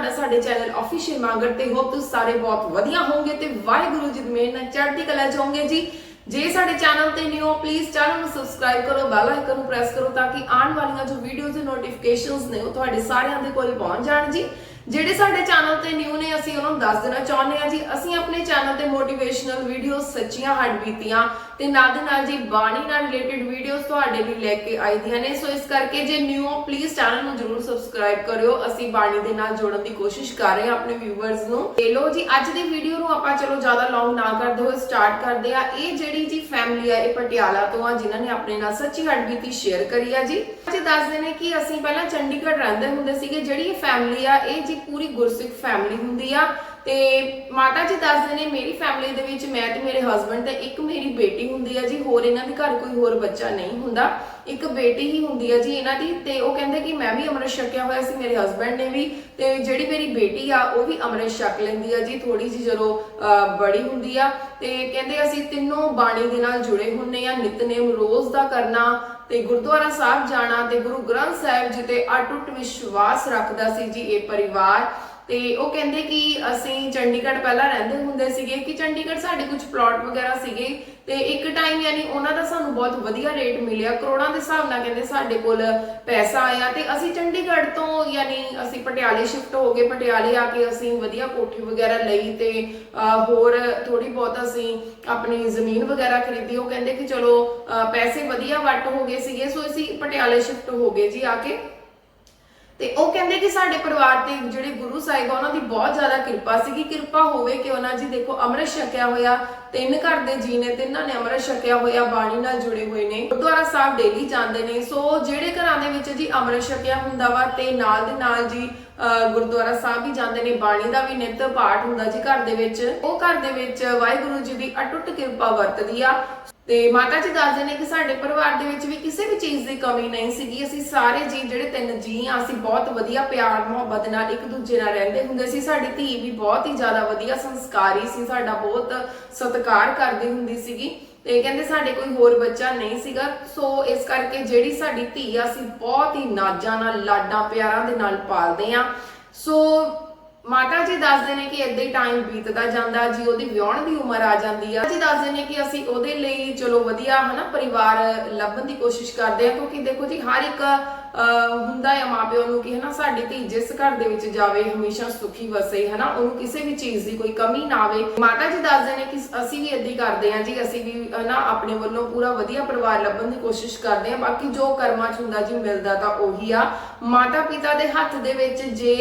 ਤੁਹਾਡਾ ਸਾਡੇ channel official Mangar ਤੇ ਹੋਪ ਤੁਸੀਂ ਸਾਰੇ ਬਹੁਤ ਵਧੀਆ ਹੋਵੋਗੇ ਤੇ ਵਾਹਿਗੁਰੂ ਜੀ ਦੀ ਮਿਹਰ ਨਾਲ ਚੜ੍ਹਦੀ ਕਲਾ ਚ ਹੋਵੋਗੇ ਜੀ। ਜੇ ਸਾਡੇ ਚੈਨਲ ਤੇ ਨਿਊ ਹੋ ਪਲੀਜ਼ ਚੈਨਲ ਨੂੰ ਸਬਸਕ੍ਰਾਈਬ ਕਰੋ ਬੈਲ ਆਈਕਨ ਨੂੰ ਪ੍ਰੈਸ ਕਰੋ ਤਾਂ ਕਿ ਆਉਣ ਵਾਲੀਆਂ ਜੋ ਵੀਡੀਓਜ਼ ਦੇ ਨੋਟੀਫਿਕੇਸ਼ਨਸ ਨੇ ਉਹ ਤੁਹਾਡੇ ਸਾਰਿਆਂ ਦੇ ਕੋਲ ਪਹੁੰਚ ਜਾਣ ਜੀ। ਜਿਹੜੇ ਸਾਡੇ ਚੈਨਲ ਤੇ ਨਿਊ ਨੇ, ਅਸੀਂ ਉਹਨਾਂ ਨੂੰ ਦੱਸ ਦੇਣਾ ਚਾਹੁੰਦੇ ਹਾਂ ਜੀ। ਅਸੀਂ ਆਪਣੇ ਚੈਨਲ ਤੇ ਮੋਟੀਵੇਸ਼ਨਲ ਵੀਡੀਓਜ਼ ਸੱਚੀਆਂ ਹੱਡ ਤੇ ਨਾਲ ਦੇ ਨਾਲ ਜੀ ਬਾਣੀ ਨਾਲ ਰਿਲੇਟਡ ਵੀਡੀਓਜ਼ ਤੁਹਾਡੇ ਲਈ ਲੈ ਕੇ ਆਈਆਂ ਨੇ। ਸੋ ਇਸ ਕਰਕੇ ਜੇ ਨਿਊ ਹੋ ਪਲੀਜ਼ ਚੈਨਲ ਨੂੰ ਜਰੂਰ ਸਬਸਕ੍ਰਾਈਬ ਕਰਿਓ। ਅਸੀਂ ਬਾਣੀ ਦੇ ਨਾਲ ਜੋੜਨ ਦੀ ਕੋਸ਼ਿਸ਼ ਕਰ ਰਹੇ ਹਾਂ ਆਪਣੇ ਵਿਊਅਰਸ ਨੂੰ। ਤੇ ਲੋ ਜੀ, ਅੱਜ ਦੀ ਵੀਡੀਓ ਨੂੰ ਆਪਾਂ ਚਲੋ ਜ਼ਿਆਦਾ ਲੌਂਗ ਨਾ ਕਰਦੇ ਹੋਏ ਸਟਾਰਟ ਕਰਦੇ ਆ ਇਹ ਜਿਹੜੀ ਜੀ ਫੈਮਿਲੀ ਆ, ਇਹ ਪਟਿਆਲਾ ਤੋਂ ਆ, ਜਿਨ੍ਹਾਂ ਨੇ ਆਪਣੇ ਨਾਲ ਸੱਚੀ ਹੱਡ ਸ਼ੇਅਰ ਕਰੀ ਆ ਜੀ। ਅੱਜ ਦੱਸਦੇ ਨੇ ਕਿ ਅਸੀਂ ਪਹਿਲਾਂ ਚੰਡੀਗੜ੍ਹ ਰਹਿੰਦੇ ਹੁੰਦੇ ਸੀਗੇ। ਜਿਹੜੀ ਇਹ ਫੈਮਿਲੀ ਆ, ਇਹ ਜੀ ਪੂਰੀ ਗੁਰਸਿੱਖ ਫੈਮਿਲੀ ਹੁੰਦੀ ਆ। ਤੇ ਮਾਤਾ ਜੀ ਦੱਸਦੇ ਨੇ ਮੇਰੀ ਫੈਮਿਲੀ ਦੇ ਵਿੱਚ ਮੈਂ ਤੇ ਮੇਰੇ ਹਸਬੰਡ ਤੇ ਇੱਕ ਮੇਰੀ ਬੇਟੀ ਹੁੰਦੀ ਆ ਜੀ ਹੋਰ ਇਹਨਾਂ ਦੇ ਘਰ ਕੋਈ ਹੋਰ ਬੱਚਾ ਨਹੀਂ ਹੁੰਦਾ। ਇੱਕ ਬੇਟੀ ਹੀ ਹੁੰਦੀ ਆ ਜੀ ਇਹਨਾਂ ਦੀ ਤੇ ਉਹ ਕਹਿੰਦੇ ਕਿ ਮੈਂ ਵੀ ਅੰਮ੍ਰਿਤ ਛਕਿਆ ਹੋਇਆ ਸੀ ਮੇਰੇ ਹਸਬੰਡ ਨੇ ਵੀ ਤੇ ਜਿਹੜੀ ਮੇਰੀ ਬੇਟੀ ਆ ਉਹ ਵੀ ਅੰਮ੍ਰਿਤ ਛਕ ਲੈਂਦੀ ਆ ਜੀ ਥੋੜੀ ਜਿਹੀ ਜਦੋਂ ਅਹ, ਬੜੀ ਹੁੰਦੀ ਆ। ਤੇ ਕਹਿੰਦੇ ਅਸੀਂ ਤਿੰਨੋਂ ਬਾਣੀ ਦੇ ਨਾਲ ਜੁੜੇ ਹੁੰਨੇ ਆ ਨਿਤਨੇਮ ਰੋਜ਼ ਦਾ ਕਰਨਾ ਤੇ ਗੁਰਦੁਆਰਾ ਸਾਹਿਬ ਜਾਣਾ ਤੇ ਗੁਰੂ ਗ੍ਰੰਥ ਸਾਹਿਬ ਜੀ ਤੇ ਅਟੁੱਟ ਵਿਸ਼ਵਾਸ ਰੱਖਦਾ ਸੀ ਜੀ ਇਹ ਪਰਿਵਾਰ। ਤੇ ਉਹ ਕਹਿੰਦੇ ਕਿ ਅਸੀਂ ਚੰਡੀਗੜ੍ਹ ਪਹਿਲਾਂ ਰਹਿੰਦੇ ਹੁੰਦੇ ਸੀਗੇ ਕਿ ਚੰਡੀਗੜ੍ਹ ਸਾਡੇ ਕੁਝ ਪਲਾਟ ਵਗੈਰਾ ਸੀਗੇ ਤੇ ਇੱਕ ਟਾਈਮ ਯਾਨੀ ਉਹਨਾਂ ਦਾ ਸਾਨੂੰ ਬਹੁਤ ਵਧੀਆ ਰੇਟ ਮਿਲਿਆ। ਕਰੋੜਾਂ ਦੇ ਹਿਸਾਬ ਨਾਲ ਕਹਿੰਦੇ ਸਾਡੇ ਕੋਲ ਪੈਸਾ ਆਇਆ ਤੇ ਅਸੀਂ ਚੰਡੀਗੜ੍ਹ ਤੋਂ ਯਾਨੀ ਅਸੀਂ ਪਟਿਆਲੇ ਸ਼ਿਫਟ ਹੋ ਗਏ। ਪਟਿਆਲੇ ਆ ਕੇ ਅਸੀਂ ਵਧੀਆ ਕੋਠੀ ਵਗੈਰਾ ਲਈ ਤੇ ਹੋਰ ਥੋੜੀ ਬਹੁਤ ਅਸੀਂ ਆਪਣੀ ਜ਼ਮੀਨ ਵਗੈਰਾ ਖਰੀਦੀ। ਉਹ ਕਹਿੰਦੇ ਕਿ ਚਲੋ ਪੈਸੇ ਵਧੀਆ ਵੱਟ ਹੋ ਗਏ ਸੀਗੇ, ਸੋ ਅਸੀਂ ਪਟਿਆਲੇ ਸ਼ਿਫਟ ਹੋ ਗਏ ਜੀ ਆ ਕੇ। ਤੇ ਉਹ ਕਹਿੰਦੇ ਕਿ ਸਾਡੇ ਪਰਿਵਾਰ ਤੇ ਜਿਹੜੇ ਗੁਰੂ ਸਾਹਿਬ ਆ, ਉਹਨਾਂ ਦੀ ਬਹੁਤ ਜ਼ਿਆਦਾ ਕਿਰਪਾ ਸੀਗੀ। ਕਿਰਪਾ ਹੋਵੇ ਕਿ ਉਹਨਾਂ ਜੀ ਦੇਖੋ ਅੰਮ੍ਰਿਤ ਛਕਿਆ ਹੋਇਆ, ਤਿੰਨ ਘਰ ਦੇ ਜੀ ਨੇ, ਤਿੰਨਾਂ ਨੇ ਅੰਮ੍ਰਿਤ ਛਕਿਆ ਹੋਇਆ, ਬਾਣੀ ਨਾਲ ਜੁੜੇ ਹੋਏ ਨੇ। ਗੁਰਦੁਆਰਾ ਸਾਹਿਬ ਡੇਲੀ ਜਾਂਦੇ ਨੇ। ਸੋ ਜਿਹੜੇ ਘਰਾਂ ਦੇ ਵਿੱਚ ਜੀ ਅੰਮ੍ਰਿਤ ਛਕਿਆ ਹੁੰਦਾ ਵਾ ਤੇ ਨਾਲ ਦੇ ਨਾਲ ਜੀ ਗੁਰਦੁਆਰਾ ਸਾਹਿਬ ਵੀ ਜਾਂਦੇ ਨੇ, ਬਾਣੀ ਦਾ ਵੀ ਨਿੱਤ ਪਾਠ ਹੁੰਦਾ ਜੀ ਘਰ ਦੇ ਵਿੱਚ। ਉਹ ਘਰ ਦੇ ਵਿੱਚ ਵਾਹਿਗੁਰੂ ਜੀ ਦੀ ਅਟੁੱਟ ਕਿਰਪਾ ਵਰਤਦੀ ਆ। ਤੇ ਮਾਤਾ ਜੀ ਦੱਸਦੇ ਨੇ ਕਿ ਸਾਡੇ ਪਰਿਵਾਰ ਦੇ ਵਿੱਚ ਵੀ ਕਿਸੇ ਵੀ ਚੀਜ਼ ਦੀ ਕਮੀ ਨਹੀਂ ਸੀਗੀ। ਅਸੀਂ ਸਾਰੇ ਜੀ ਜਿਹੜੇ ਤਿੰਨ ਜੀ ਆ, ਅਸੀਂ ਬਹੁਤ ਵਧੀਆ ਪਿਆਰ, ਮੁਹੱਬਤ ਨਾਲ ਇੱਕ ਦੂਜੇ ਨਾਲ ਰਹਿੰਦੇ ਹੁੰਦੇ ਸੀ। ਸਾਡੀ ਧੀ ਵੀ ਬਹੁਤ ਹੀ ਜ਼ਿਆਦਾ ਵਧੀਆ ਸੰਸਕਾਰੀ ਸੀ। ਸਾਡਾ ਬਹੁਤ ਸਤਿਕਾਰ ਕਰਦੀ ਹੁੰਦੀ ਸੀਗੀ। ਤੇ ਕਹਿੰਦੇ ਸਾਡੇ ਕੋਈ ਹੋਰ ਬੱਚਾ ਨਹੀਂ ਸੀਗਾ। ਸੋ ਇਸ ਕਰਕੇ ਜਿਹੜੀ ਸਾਡੀ ਧੀ ਆ, ਅਸੀਂ ਬਹੁਤ ਹੀ ਨਾਜਾਂ ਨਾਲ, ਲਾਡਾਂ ਪਿਆਰਾਂ ਦੇ ਨਾਲ ਪਾਲਦੇ ਆ। ਸੋ ਮਾਤਾ ਜੀ ਦੱਸਦੇ ਨੇ ਕਿ ਇਦਾਂ ਹੀ ਟਾਈਮ ਬੀਤਦਾ ਜਾਂਦਾ, ਜੀ ਉਹਦੀ ਵਿਆਹਣ ਦੀ ਉਮਰ ਆ ਜਾਂਦੀ ਆ। ਜੀ ਦੱਸਦੇ ਨੇ ਕਿ ਅਸੀਂ ਉਹਦੇ ਲਈ ਚਲੋ ਵਧੀਆ ਹਨਾ, ਪਰਿਵਾਰ ਲੱਭਣ ਦੀ ਕੋਸ਼ਿਸ਼ ਕਰਦੇ ਆ ਕਿਉਂਕਿ ਦੇਖੋ ਜੀ ਹਰ ਇੱਕ ਹੁੰਦਾ ਆ ਮਾਪਿਓ ਨੂੰ ਕਿ ਹਨਾ, ਸਾਡੀ ਧੀ ਜਿਸ ਘਰ ਦੇ ਵਿੱਚ ਜਾਵੇ, ਹਮੇਸ਼ਾ ਸੁਖੀ ਵਸੇ, ਹਨਾ, ਉਹਨੂੰ ਕਿਸੇ ਵੀ ਚੀਜ਼ ਦੀ ਕੋਈ ਕਮੀ ਨਾ ਆਵੇ। ਮਾਤਾ ਜੀ ਦੱਸਦੇ ਨੇ ਕਿ ਅਸੀਂ ਵੀ ਇਦਾਂ ਹੀ ਕਰਦੇ ਆ ਜੀ, ਅਸੀਂ ਵੀ ਹਨਾ, ਆਪਣੇ ਵੱਲੋਂ ਪੂਰਾ ਵਧੀਆ ਪਰਿਵਾਰ ਲੱਭਣ ਦੀ ਕੋਸ਼ਿਸ਼ ਕਰਦੇ ਆ ਬਾਕੀ ਜੋ ਕਰਮਾਂ ਚ ਹੁੰਦਾ ਜੀ ਮਿਲਦਾ ਤਾਂ ਉਹੀ ਆ। ਮਾਤਾ ਪਿਤਾ ਦੇ ਹੱਥ ਦੇ ਵਿੱਚ ਜੇ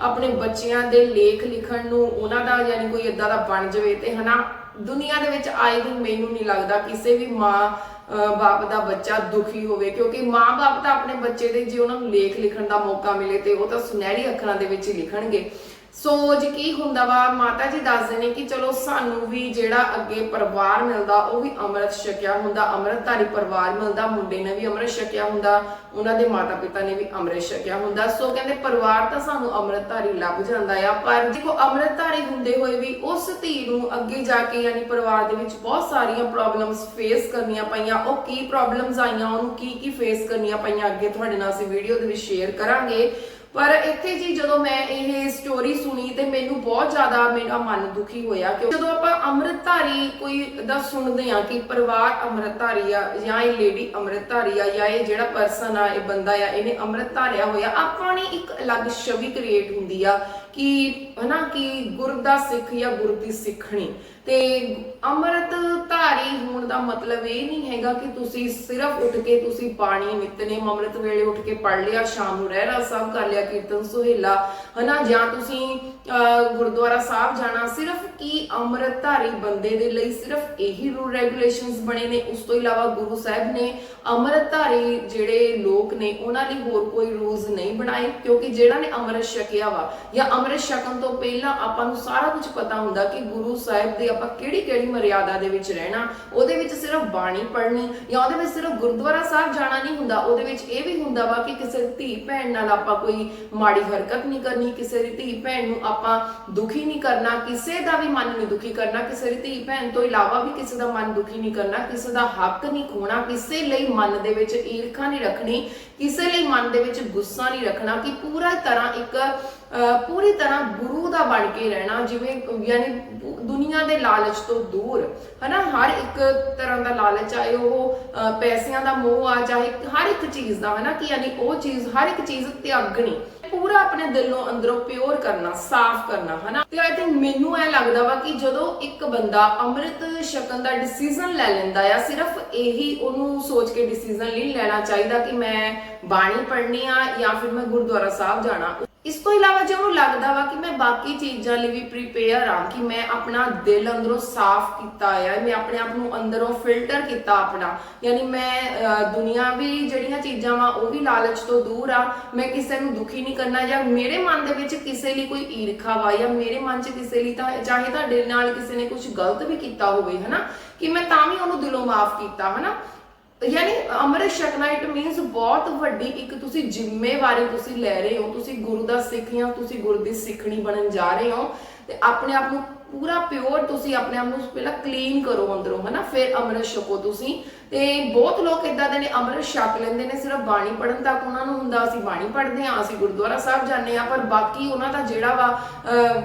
ਆਪਣੇ ਬੱਚਿਆਂ ਦੇ ਲੇਖ ਲਿਖਣ ਨੂੰ, ਉਹਨਾਂ ਦਾ ਯਾਨੀ ਕੋਈ ਇਦਾਂ ਦਾ ਬਣ ਜਾਵੇ ਤੇ ਹਨਾ, ਦੁਨੀਆ ਦੇ ਵਿੱਚ ਆਏ ਦਿਨ ਮੈਨੂੰ ਨਹੀਂ ਲੱਗਦਾ ਕਿਸੇ ਵੀ ਮਾਂ, ਅਹ, ਬਾਪ ਦਾ ਬੱਚਾ ਦੁਖੀ ਹੋਵੇ, ਕਿਉਂਕਿ ਮਾਂ-ਬਾਪ ਤਾਂ ਆਪਣੇ ਬੱਚੇ ਦੇ ਜੇ ਉਹਨਾਂ ਨੂੰ ਲੇਖ ਲਿਖਣ ਦਾ ਮੌਕਾ ਮਿਲੇ ਤੇ ਉਹ ਤਾਂ ਸੁਨਹਿਰੀ ਅੱਖਰਾਂ ਦੇ ਵਿੱਚ ਲਿਖਣਗੇ। ਸੋ ਜੀ ਕੀ ਹੁੰਦਾ ਵਾ? ਮਾਤਾ ਜੀ ਦੱਸਦੇ ਨੇ ਕਿ ਚਲੋ ਸਾਨੂੰ ਵੀ ਜਿਹੜਾ ਅੱਗੇ ਪਰਿਵਾਰ ਮਿਲਦਾ, ਉਹ ਵੀ ਅੰਮ੍ਰਿਤ ਛਕਿਆ ਹੁੰਦਾ, ਅੰਮ੍ਰਿਤਧਾਰੀ ਪਰਿਵਾਰ ਮਿਲਦਾ, ਮੁੰਡੇ ਨੇ ਵੀ ਅੰਮ੍ਰਿਤ ਛਕਿਆ ਹੁੰਦਾ, ਉਹਨਾਂ ਦੇ ਮਾਤਾ ਪਿਤਾ ਨੇ ਵੀ ਅੰਮ੍ਰਿਤ ਛਕਿਆ ਹੁੰਦਾ। ਸੋ ਕਹਿੰਦੇ ਪਰਿਵਾਰ ਤਾਂ ਸਾਨੂੰ ਅੰਮ੍ਰਿਤਧਾਰੀ ਲੱਭ ਜਾਂਦਾ ਆ, ਪਰ ਦੇਖੋ ਅੰਮ੍ਰਿਤਧਾਰੀ ਹੁੰਦੇ ਹੋਏ ਵੀ ਉਸ ਧੀ ਨੂੰ ਅੱਗੇ ਜਾ ਕੇ ਯਾਨੀ ਪਰਿਵਾਰ ਦੇ ਵਿੱਚ ਬਹੁਤ ਸਾਰੀਆਂ ਪ੍ਰੋਬਲਮਸ ਫੇਸ ਕਰਨੀਆਂ ਪਈਆਂ। ਉਹ ਕੀ ਪ੍ਰੋਬਲਮਸ ਆਈਆਂ, ਉਹਨੂੰ ਕੀ ਕੀ ਫੇਸ ਕਰਨੀਆਂ ਪਈਆਂ, ਅੱਗੇ ਤੁਹਾਡੇ ਨਾਲ ਅਸੀਂ ਵੀਡੀਓ ਦੇ ਵਿੱਚ ਸ਼ੇਅਰ ਕਰਾਂਗੇ। ਪਰ ਇੱਥੇ ਜੀ ਜਦੋਂ ਮੈਂ ਇਹ ਸਟੋਰੀ ਸੁਣੀ ਤੇ ਮੈਨੂੰ ਬਹੁਤ ਜ਼ਿਆਦਾ ਮੇਰਾ ਮਨ ਦੁਖੀ ਹੋਇਆ ਕਿ ਜਦੋਂ ਆਪਾਂ ਅੰਮ੍ਰਿਤਧਾਰੀ ਕੋਈ ਦਾ ਸੁਣਦੇ ਆ ਕਿ ਪਰਿਵਾਰ ਅੰਮ੍ਰਿਤਧਾਰੀ ਆ ਜਾਂ ਇਹ ਲੇਡੀ ਅੰਮ੍ਰਿਤਧਾਰੀ ਆ ਜਾਂ ਇਹ ਜਿਹੜਾ ਪਰਸਨ ਆ, ਇਹ ਬੰਦਾ ਆ, ਇਹਨੇ ਅੰਮ੍ਰਿਤ ਧਾਰਿਆ ਹੋਇਆ, ਆਪਾਂ ਨੇ ਇੱਕ ਅਲੱਗ ਛਵੀ ਕ੍ਰੀਏਟ ਹੁੰਦੀ ਆ ਕਿ ਹਨਾ ਕਿ ਗੁਰ ਦਾ ਸਿੱਖ ਜਾਂ ਗੁਰ ਦੀ ਸਿੱਖਣੀ। ਤੇ ਅੰਮ੍ਰਿਤ ਧਾਰੀ ਹੋਣ ਦਾ ਮਤਲਬ ਇਹ ਨਹੀਂ ਹੈਗਾ ਕਿ ਤੁਸੀਂ ਸਿਰਫ ਉੱਠ ਕੇ ਤੁਸੀਂ ਪਾਣੀ ਨਿਤਨੇ ਅੰਮ੍ਰਿਤ ਵੇਲੇ ਉੱਠ ਕੇ ਪੜ ਲਿਆ ਸ਼ਾਮ ਨੂੰ ਰਹਿਰਾ ਸਾਹਿਬ ਕਰ ਲਿਆ ਕੀਰਤਨ ਸੁਹੇਲਾ ਹਨਾ ਜਾਂ ਤੁਸੀਂ ਅਹ, ਗੁਰਦੁਆਰਾ ਸਾਹਿਬ ਜਾਣਾ ਸਿਰਫ ਕੀ ਅੰਮ੍ਰਿਤਧਾਰੀ ਬੰਦੇ ਦੇ ਲਈ ਸਿਰਫ ਇਹੀ ਰੂਲ ਰੈਗੂਲੇਸ਼ਨਸ ਬਣੇ ਨੇ। ਉਸ ਤੋਂ ਇਲਾਵਾ ਗੁਰੂ ਸਾਹਿਬ ਨੇ ਅੰਮ੍ਰਿਤਧਾਰੀ ਜਿਹੜੇ ਲੋਕ ਨੇ, ਉਹਨਾਂ ਲਈ ਹੋਰ ਕੋਈ ਰੂਲਸ ਨਹੀਂ ਬਣਾਏ, ਕਿਉਂਕਿ ਜਿਹੜਾ ਨੇ ਅੰਮ੍ਰਿਤ ਛਕਿਆ ਵਾ, ਜਾਂ ਅੰਮ੍ਰਿਤ ਛਕਣ ਤੋਂ ਪਹਿਲਾਂ ਆਪਾਂ ਨੂੰ ਸਾਰਾ ਕੁਝ ਪਤਾ ਹੁੰਦਾ ਕਿ ਗੁਰੂ ਸਾਹਿਬ ਦੇ ਆਪਾਂ ਕਿਹੜੀ ਕਿਹੜੀ ਮਰਿਆਦਾ ਦੇ ਵਿੱਚ ਰਹਿਣਾ, ਉਹਦੇ ਵਿੱਚ ਸਿਰਫ ਬਾਣੀ ਪੜ੍ਹਨੀ, ਜਾਂ ਉਹਦੇ ਵਿੱਚ ਸਿਰਫ ਗੁਰਦੁਆਰਾ ਸਾਹਿਬ ਜਾਣਾ ਨਹੀਂ ਹੁੰਦਾ। ਉਹਦੇ ਵਿੱਚ ਇਹ ਵੀ ਹੁੰਦਾ ਵਾ ਕਿ ਕਿਸੇ ਧੀ ਭੈਣ ਨਾਲ ਆਪਾਂ ਕੋਈ ਮਾੜੀ ਹਰਕਤ ਨਹੀਂ ਕਰਨੀ, ਕਿਸੇ ਦੀ ਧੀ ਭੈਣ ਨੂੰ ਆਪਾਂ ਦੁਖੀ ਨਹੀਂ ਕਰਨਾ, ਕਿਸੇ ਦਾ ਵੀ ਮਨ ਨਹੀਂ ਦੁਖੀ ਕਰਨਾ ਕਿਸੇ ਦੀ ਧੀ ਭੈਣ ਤੋਂ ਇਲਾਵਾ ਵੀ ਕਿਸੇ ਦਾ ਮਨ ਦੁਖੀ ਨਹੀਂ ਕਰਨਾ, ਕਿਸੇ ਦਾ ਹੱਕ ਨਹੀਂ ਖੋਣਾ, ਕਿਸੇ ਲਈ ਮਨ ਦੇ ਵਿੱਚ ਈਰਖਾ ਨਹੀਂ ਰੱਖਣੀ, ਕਿਸੇ ਲਈ ਮਨ ਦੇ ਵਿੱਚ ਗੁੱਸਾ ਨਹੀਂ ਰੱਖਣਾ ਕਿ ਪੂਰਾ ਤਰ੍ਹਾਂ ਇੱਕ ਪੂਰੀ ਤਰ੍ਹਾਂ ਗੁਰੂ ਦਾ ਬਣ ਕੇ ਰਹਿਣਾ, ਜਿਵੇਂ ਯਾਨੀ ਦੁਨੀਆ ਦੇ ਲਾਲਚ ਤੋਂ ਦੂਰ, ਹਨਾ? ਹਰ ਇੱਕ ਤਰ੍ਹਾਂ ਦਾ ਲਾਲਚ, ਚਾਹੇ ਉਹ ਪੈਸਿਆਂ ਦਾ ਮੋਹ ਆ, ਚਾਹੇ ਹਰ ਇੱਕ ਚੀਜ਼ ਦਾ, ਹਨਾ? ਕਿ ਯਾਨੀ ਉਹ ਚੀਜ਼, ਹਰ ਇੱਕ ਚੀਜ਼ ਤਿਆਗਣੀ ਪੂਰਾ ਆਪਣੇ ਦਿਲੋਂ ਅੰਦਰੋਂ ਪਿਓਰ ਕਰਨਾ, ਸਾਫ਼ ਕਰਨਾ, ਹਨਾ? ਤੇ ਆਈ ਥਿੰਕ ਮੈਨੂੰ ਇਹ ਲੱਗਦਾ ਵਾ ਕਿ ਜਦੋਂ ਇੱਕ ਬੰਦਾ ਅੰਮ੍ਰਿਤ ਛਕਣ ਦਾ ਡਿਸੀਜਨ ਲੈ ਲੈਂਦਾ ਆ, ਸਿਰਫ ਇਹੀ ਉਹਨੂੰ ਸੋਚ ਕੇ ਡਿਸੀਜਨ ਨਹੀਂ ਲੈਣਾ ਚਾਹੀਦਾ ਕਿ ਮੈਂ ਬਾਣੀ ਪੜ੍ਹਨੀ ਆ ਜਾਂ ਫਿਰ ਮੈਂ ਗੁਰਦੁਆਰਾ ਸਾਹਿਬ ਜਾਣਾ ਇਸ ਤੋਂ ਇਲਾਵਾ ਜੇ ਉਹਨੂੰ ਲੱਗਦਾ ਵਾ ਕਿ ਮੈਂ ਬਾਕੀ ਚੀਜ਼ਾਂ ਲਈ ਵੀ ਪ੍ਰੀਪੇਅਰ ਆ ਕਿ ਮੈਂ ਆਪਣਾ ਦਿਲ ਅੰਦਰੋਂ ਸਾਫ਼ ਕੀਤਾ ਆ ਮੈਂ ਆਪਣੇ ਆਪ ਨੂੰ ਅੰਦਰੋਂ ਫਿਲਟਰ ਕੀਤਾ ਆਪਣਾ ਯਾਨੀ ਮੈਂ ਅਹ, ਦੁਨਿਆਵੀ ਜਿਹੜੀਆਂ ਚੀਜ਼ਾਂ ਵਾ ਉਹ ਵੀ ਲਾਲਚ ਤੋਂ ਦੂਰ ਆ ਮੈਂ ਕਿਸੇ ਨੂੰ ਦੁਖੀ ਨਹੀਂ ਕਰਨਾ ਜਾਂ ਮੇਰੇ ਮਨ ਦੇ ਵਿੱਚ ਕਿਸੇ ਲਈ ਕੋਈ ਈਰਖਾ ਵਾ ਜਾਂ ਮੇਰੇ ਮਨ 'ਚ ਕਿਸੇ ਲਈ ਤਾਂ ਚਾਹੇ ਤੁਹਾਡੇ ਨਾਲ ਕਿਸੇ ਨੇ ਕੁਝ ਗਲਤ ਵੀ ਕੀਤਾ ਹੋਵੇ ਹਨਾ? ਕਿ ਮੈਂ ਤਾਂ ਵੀ ਉਹਨੂੰ ਦਿਲੋਂ ਮਾਫ ਕੀਤਾ ਹਨਾ? ਯਾਨੀ ਅੰਮ੍ਰਿਤ ਛਕਣਾ ਇਟ ਮੀਨਸ ਬਹੁਤ ਵੱਡੀ ਇੱਕ ਤੁਸੀਂ ਜ਼ਿੰਮੇਵਾਰੀ ਤੁਸੀਂ ਲੈ ਰਹੇ ਹੋ, ਤੁਸੀਂ ਗੁਰੂ ਦਾ ਸਿੱਖ ਜਾਂ ਤੁਸੀਂ ਗੁਰੂ ਦੀ ਸਿੱਖਣੀ ਬਣਨ ਜਾ ਰਹੇ ਹੋ ਤੇ ਆਪਣੇ ਆਪ ਨੂੰ ਪੂਰਾ ਪਿਓਰ ਤੁਸੀਂ ਆਪਣੇ ਆਪ ਨੂੰ ਪਹਿਲਾਂ ਕਲੀਨ ਕਰੋ ਅੰਦਰੋਂ, ਹਨਾ? ਫਿਰ ਅੰਮ੍ਰਿਤ ਛਕੋ ਤੁਸੀਂ। ਤੇ ਬਹੁਤ ਲੋਕ ਇਦਾਂ ਦੇ ਨੇ, ਅੰਮ੍ਰਿਤ ਛਕ ਲੈਂਦੇ ਨੇ, ਸਿਰਫ ਬਾਣੀ ਪੜਨ ਤੱਕ ਉਹਨਾਂ ਨੂੰ ਹੁੰਦਾ, ਅਸੀਂ ਬਾਣੀ ਪੜ੍ਹਦੇ ਹਾਂ, ਅਸੀਂ ਗੁਰਦੁਆਰਾ ਸਾਹਿਬ ਜਾਂਦੇ ਹਾਂ, ਪਰ ਬਾਕੀ ਉਹਨਾਂ ਦਾ ਜਿਹੜਾ ਵਾ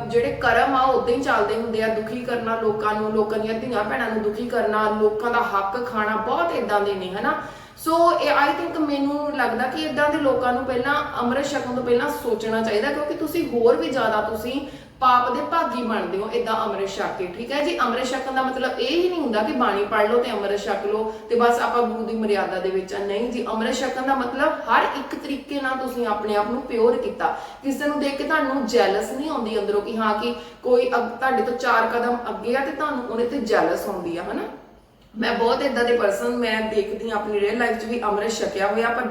ਜਿਹੜੇ ਕਰਮ ਆ ਉਦਾਂ ਹੀ ਚੱਲਦੇ ਹੁੰਦੇ ਆ, ਦੁਖੀ ਕਰਨਾ ਲੋਕਾਂ ਨੂੰ, ਲੋਕਾਂ ਦੀਆਂ ਧੀਆਂ ਭੈਣਾਂ ਨੂੰ ਦੁਖੀ ਕਰਨਾ, ਲੋਕਾਂ ਦਾ ਹੱਕ ਖਾਣਾ, ਬਹੁਤ ਇਦਾਂ ਦੇ ਨੇ, ਹਨਾ? ਸੋ ਇਹ ਆਈ ਥਿੰਕ ਮੈਨੂੰ ਲੱਗਦਾ ਕਿ ਇਦਾਂ ਦੇ ਲੋਕਾਂ ਨੂੰ ਪਹਿਲਾਂ ਅੰਮ੍ਰਿਤ ਛਕਣ ਤੋਂ ਪਹਿਲਾਂ ਸੋਚਣਾ ਚਾਹੀਦਾ, ਕਿਉਂਕਿ ਤੁਸੀਂ ਹੋਰ ਵੀ ਜ਼ਿਆਦਾ ਤੁਸੀਂ ਪਾਪ ਦੇ ਭਾਗੀ ਬਣਦੇ ਹੋ ਇਦਾਂ ਅੰਮ੍ਰਿਤ ਛਕ ਕੇ, ਠੀਕ ਹੈ? ਜੀ ਅੰਮ੍ਰਿਤ ਛਕਣ ਦਾ ਮਤਲਬ ਇਹ ਹੀ ਨਹੀਂ ਹੁੰਦਾ ਕਿ ਬਾਣੀ ਪੜ ਲਓ ਤੇ ਅੰਮ੍ਰਿਤ ਛਕ ਲਓ ਤੇ ਬਸ ਆਪਾਂ ਗੁਰੂ ਦੀ ਮਰਿਆਦਾ ਦੇ ਵਿੱਚ ਆ। ਨਹੀਂ ਜੀ, ਅੰਮ੍ਰਿਤ ਛਕਣ ਦਾ ਮਤਲਬ ਹਰ ਇੱਕ ਤਰੀਕੇ ਨਾਲ ਤੁਸੀਂ ਆਪਣੇ ਆਪ ਨੂੰ ਪਿਓਰ ਕੀਤਾ। ਕਿਸੇ ਨੂੰ ਦੇਖ ਕੇ ਤੁਹਾਨੂੰ ਜੈਲਸ ਨਹੀਂ ਆਉਂਦੀ ਅੰਦਰੋਂ ਕਿ ਹਾਂ ਕਿ ਕੋਈ ਤੁਹਾਡੇ ਤੋਂ ਚਾਰ ਕਦਮ ਅੱਗੇ ਆ ਤੇ ਤੁਹਾਨੂੰ ਉਹਦੇ ਤੇ ਜੈਲਸ ਆਉਂਦੀ ਆ, ਹਨਾ? ਮੈਂ ਬਹੁਤ ਇਦਾਂ ਦੇ ਪਰਸਨ ਮੈਂ ਦੇਖਦੀ ਹਾਂ ਆਪਣੀ ਰੀਅਲ ਲਾਈਫ 'ਚ ਵੀ ਅੰਮ੍ਰਿਤ ਛਕਿਆ ਹੋਇਆ ਪਰ